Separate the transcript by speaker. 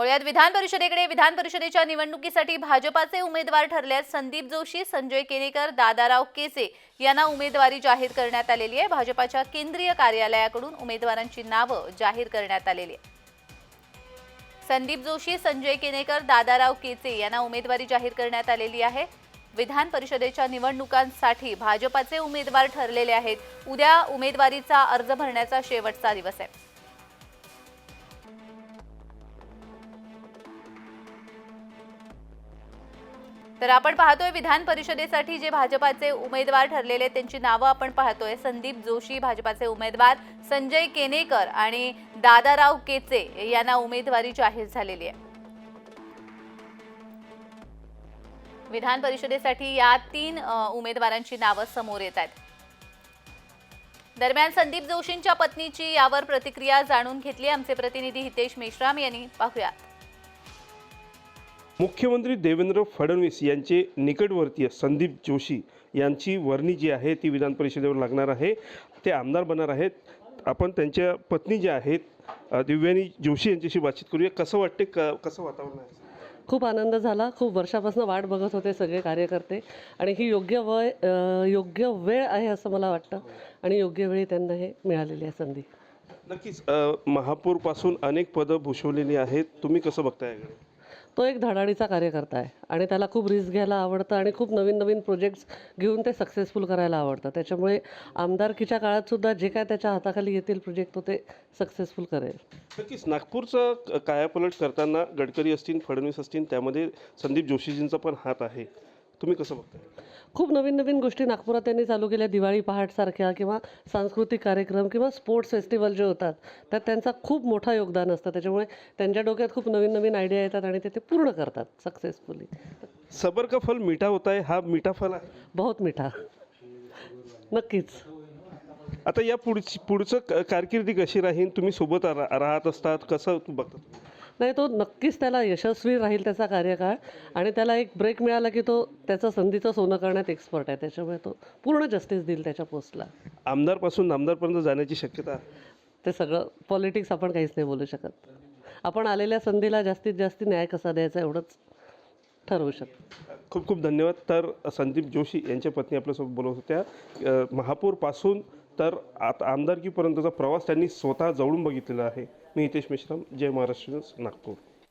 Speaker 1: वळूयात विधान परिषदेकडे विधान परिषदेच्या निवडणुकीसाठी भाजपाचे उमेदवार ठरले आहेत संदीप जोशी संजय केनेकर दादाराव केसे यांना उमेदवारी जाहीर करण्यात आलेली आहे. भाजपाच्या केंद्रीय कार्यालयाकडून उमेदवारांची नावं जाहीर करण्यात आलेली आहे संदीप जोशी संजय केनेकर दादाराव केचे यांना उमेदवारी जाहीर करण्यात आलेली आहे. विधान परिषदेच्या निवडणुकांसाठी भाजपाचे उमेदवार ठरलेले आहेत. उद्या उमेदवारीचा अर्ज भरण्याचा शेवटचा दिवस आहे. तर आपण पाहतोय विधान परिषदेसाठी जे भाजपाचे उमेदवार ठरलेले आहेत, त्यांची नावं आपण पाहतोय. संदीप जोशी भाजपाचे उमेदवार संजय केनेकर आणि दादाराव केचे यांना उमेदवारी जाहीर झालेली आहे. विधान परिषदेसाठी या तीन उमेदवारांची नावं समोर येत आहेत. दरम्यान संदीप जोशींच्या पत्नीची यावर प्रतिक्रिया जाणून घेतली आमचे प्रतिनिधी हितेश मेश्राम यांनी. पाहूयात.
Speaker 2: मुख्यमंत्री देवेंद्र फडणवीस यांचे निकटवर्तीय संदीप जोशी यांची वर्णी जी आहे ती विधान परिषदेवर लागणार आहे. ते आमदार बनणार आहेत. आपण त्यांच्या पत्नी ज्या आहेत दिव्यानी जोशी यांच्याशी बातचीत करूया. कसं वाटते क कसं वातावरण आहे?
Speaker 3: खूप आनंद झाला. खूप वर्षापासून वाट बघत होते सगळे कार्यकर्ते. आणि ही योग्य वय योग्य वेळ आहे असं मला वाटतं. आणि योग्य वेळी त्यांना हे मिळालेली आहे संधी.
Speaker 2: नक्कीच. महापौरपासून अनेक पदं भूषवलेली आहेत. तुम्ही कसं बघताय याकडे?
Speaker 3: तो एक धडाडीचा कार्यकर्ता आहे आणि त्याला खूप रिस्क घ्यायला आवडतं आणि खूप नवीन नवीन प्रोजेक्ट्स घेऊन ते सक्सेसफुल करायला आवडतं. त्याच्यामुळे आमदारकीच्या काळातसुद्धा जे काय त्याच्या हाताखाली येतील प्रोजेक्ट तो ते सक्सेसफुल करेल.
Speaker 2: नक्कीच. नागपूरचं कायापलट करताना गडकरी असतील फडणवीस असतील त्यामध्ये संदीप जोशीजींचा पण हात आहे. तुम्ही कसं बघताय?
Speaker 3: खूप नवीन नवीन गोष्टी नागपुरात त्यांनी चालू केल्या. दिवाळी पहाटसारख्या किंवा सांस्कृतिक कार्यक्रम किंवा स्पोर्ट्स फेस्टिवल जे होतात त्यात त्यांचा खूप मोठं योगदान असतं. त्याच्यामुळे त्यांच्या डोक्यात खूप नवीन नवीन आयडिया येतात आणि ते ते पूर्ण करतात सक्सेसफुली
Speaker 2: सबर का फल मीठा होता है हा मीठा फल आहे?
Speaker 3: बहुत मिठा. नक्कीच.
Speaker 2: आता या पुढची पुढचं क- कारकिर्दी कशी राहील तुम्ही सोबत रा- राहत असतात. कसं बघता
Speaker 3: नाही तो नक्कीच त्याला यशस्वी राहील त्याचा कार्यकाळ आणि त्याला एक ब्रेक मिळाला की तो त्याचं संधीचं सोनं करण्यात एक्सपर्ट आहे. त्याच्यामुळे तो पूर्ण जस्टिस देईल त्याच्या पोस्टला
Speaker 2: आमदारपासून नामदारपर्यंत जाण्याची शक्यता.
Speaker 3: ते सगळं पॉलिटिक्स आपण काहीच नाही बोलू शकत. आपण आलेल्या संधीला जास्तीत जास्त न्याय कसा द्यायचा एवढंच ठरवू शकतो.
Speaker 2: खूप खूप धन्यवाद. तर संदीप जोशी यांच्या पत्नी आपल्यासोबत बोलत होत्या. महापौरपासून तर आता आमदारकीपर्यंतचा प्रवास त्यांनी स्वतः जवळून बघितलेला आहे. मी हितेश मेश्राम जय महाराष्ट्र नागपूर.